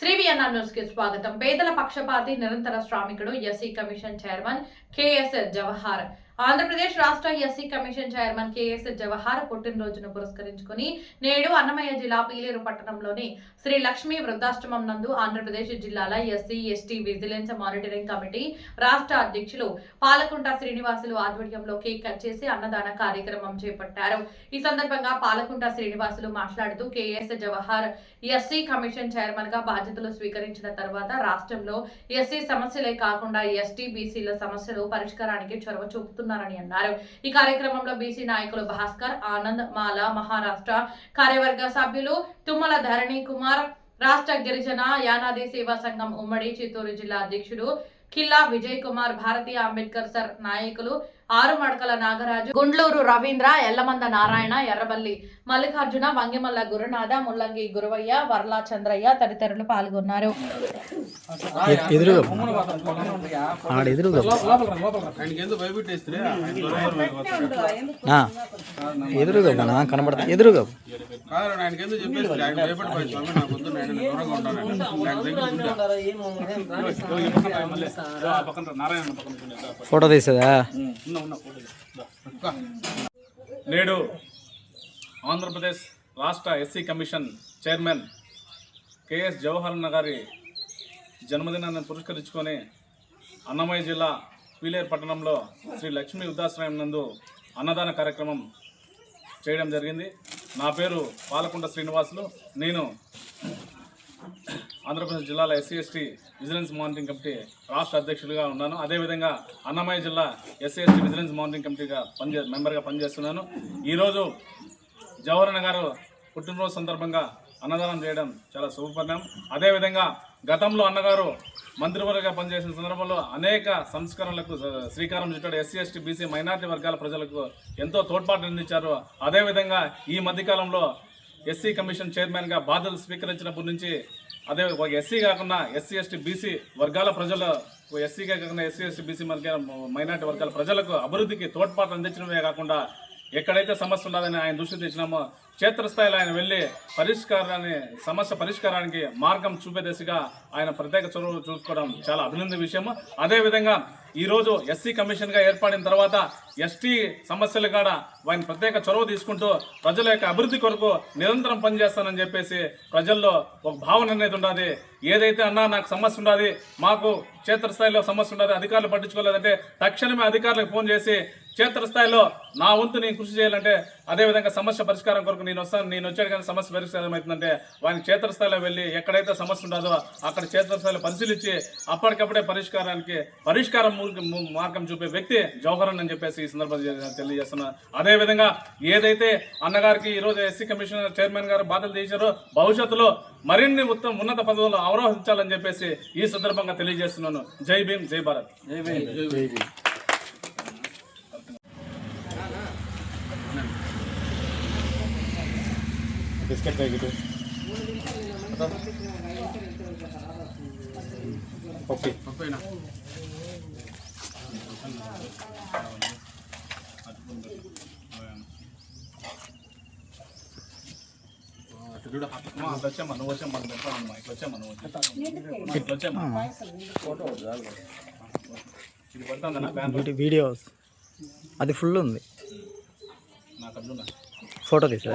శ్రీవియన్నా న్యూస్కి స్వాగతం. పేదల పక్షపాతి నిరంతర శ్రామికుడు SC commission chairman KS Jawahar. Andhra Pradesh రాష్ట్ర SC commission chairman KS Jawahar పుట్టినరోజును పురస్కరించుకుని నేడు అన్నమయ్య జిల్లా పీలేరు పట్టణంలోని శ్రీ లక్ష్మీ వృద్ధాశ్రమం నందు ఆంధ్రప్రదేశ్ జిల్లాల SC ST vigilance monitoring committee రాష్ట్ర అధ్యక్షులు పాలకుంట శ్రీనివాసులు ఆధ్వర్యంలో కేక్ కట్ చేసి అన్నదాన కార్యక్రమం చేపట్టారు. ఈ సందర్భంగా పాలకుంట శ్రీనివాసులు మాట్లాడుతూ కేఎస్ జవహార్ ఎస్సీ కమిషన్ చైర్మన్గా బాధ్యతలు స్వీకరించిన తర్వాత రాష్ట్రంలో ఎస్సీ సమస్యలే కాకుండా ఎస్టీ బీసీల సమస్యలు పరిష్కారానికి చొరవ చేస్తున్నారని అన్నారు. ఈ కార్యక్రమంలో బీసీ నాయకులు భాస్కర్ ఆనంద్ మాల మహారాష్ట్ర కార్యవర్గ సభ్యులు తుమ్మల ధరణి కుమార్ రాష్ట్ర గిరిజన యానాది సేవా సంఘం ఉమ్మడి చిత్తూరు జిల్లా అధ్యక్షుడు కిల్లా విజయ్ కుమార్ భారతీయ అంబేద్కర్ సర్ నాయకులు ఆరు మడకల నాగరాజు గుండ్లూరు రవీంద్ర ఎల్లమంద నారాయణ ఎర్రబల్లి మల్లికార్జున వంగిమల్ల గురునాథ ముల్లంగి గురవయ్య వర్లా చంద్రయ్య తదితరులు పాల్గొన్నారు. ఎదురుగా కనబడతా. ఎదురుగా కాదు ఆయనకి ఎందుకు చెప్పేసి ఆయన భయపడిపోయి స్వామి నాకు వద్దు నేను దూరంగా ఉంటాను ఆయన దగ్గర ఉంటా. ఫోటో తీసేదా నేడు ఆంధ్రప్రదేశ్ రాష్ట్ర SC commission chairman KS Jawahar గారి జన్మదినాన్ని పురస్కరించుకొని అన్నమయ్య జిల్లా పీలేరు పట్టణంలో శ్రీ లక్ష్మీ వృద్ధాశ్రయం నందు అన్నదాన కార్యక్రమం చేయడం జరిగింది. నా పేరు పాలకుంట శ్రీనివాసులు. నేను ఆంధ్రప్రదేశ్ జిల్లాల SC ST vigilance monitoring committee రాష్ట్ర అధ్యక్షుడిగా ఉన్నాను. అదేవిధంగా అన్నమయ్య జిల్లా ఎస్సీ ఎస్టీ విజిలెన్స్ మానిటరింగ్ కమిటీగా పనిచే మెంబర్గా పనిచేస్తున్నాను. ఈరోజు జవహరణ గారు పుట్టినరోజు సందర్భంగా అన్నదానం చేయడం చాలా శుభపరిణామం. అదేవిధంగా గతంలో అన్నగారు మంత్రివర్గగా పనిచేసిన సందర్భంలో అనేక సంస్కరణలకు శ్రీకారం చుట్టాడు ఎస్సీ ఎస్టీ బీసీ మైనారిటీ వర్గాల ప్రజలకు ఎంతో తోడ్పాటు అందించారు. అదేవిధంగా ఈ మధ్యకాలంలో ఎస్సీ కమిషన్ చైర్మన్గా బాధ్యతలు స్వీకరించినప్పటి నుంచి అదే ఒక ఎస్సీ కాకుండా ఎస్సీ ఎస్టీ బీసీ వర్గాల ప్రజలు ఎస్సీగా కాకుండా ఎస్సీ ఎస్టీ బీసీ వర్గాల మైనార్టీ వర్గాల ప్రజలకు అభివృద్ధికి తోడ్పాటు అందించడమే కాకుండా ఎక్కడైతే సమస్య ఉన్నదని ఆయన దృష్టి తెచ్చినామో క్షేత్రస్థాయిలో ఆయన వెళ్ళి పరిష్కారాన్ని సమస్య పరిష్కారానికి మార్గం చూపే దిశగా ఆయన ప్రత్యేక చొరవ చూసుకోవడం చాలా అభినందన విషయము. అదేవిధంగా ఈరోజు ఎస్సీ కమిషన్గా ఏర్పడిన తర్వాత ఎస్టీ సమస్యలు కాడ ఆయన ప్రత్యేక చొరవ తీసుకుంటూ ప్రజల యొక్క అభివృద్ధి కొరకు నిరంతరం పనిచేస్తానని చెప్పేసి ప్రజల్లో ఒక భావన అనేది ఉండాలి ఏదైతే అన్నా నాకు సమస్య ఉండాలి మాకు క్షేత్రస్థాయిలో సమస్య ఉండదు అధికారులు పట్టించుకోలేదంటే తక్షణమే అధికారులకు ఫోన్ చేసి క్షేత్రస్థాయిలో నా వంతు నేను కృషి చేయాలంటే అదేవిధంగా సమస్య పరిష్కారం కొరకు నేను వస్తాను నేను వచ్చాడు కానీ సమస్య పరిష్కారం అవుతుందంటే వాని క్షేత్రస్థాయిలో వెళ్ళి ఎక్కడైతే సమస్య ఉండదో అక్కడ క్షేత్రస్థాయిలో పరిశీలించి అప్పటికప్పుడే పరిష్కారానికి పరిష్కారం మూర్గ- చూపే వ్యక్తి జవహరన్ అని చెప్పేసి ఈ సందర్భంగా తెలియజేస్తున్నా. అదేవిధంగా ఏదైతే అన్నగారికి ఈరోజు ఎస్సీ కమిషనర్ చైర్మన్ గారు బాధ్యతలు చేశారో భవిష్యత్తులో మరిన్ని ఉత్తమ ఉన్నత పదవులు అవరోహించాలని చెప్పేసి ఈ సందర్భంగా తెలియజేస్తున్నాను. జై భీమ్ జై భారత్. బిస్కెట్ ప్యాకెట్ ఓకే చూడు. అట్లా వచ్చామ్మా నువ్వు వచ్చామ్మా నువ్వు పెట్టాలమ్మా. ఇట్లా వచ్చామ్మా నువ్వు వచ్చా. ఇట్లా ఇది పడుతుందన్నా వీడియో వీడియోస్ అది ఫుల్ ఉంది ఫోటో తీసా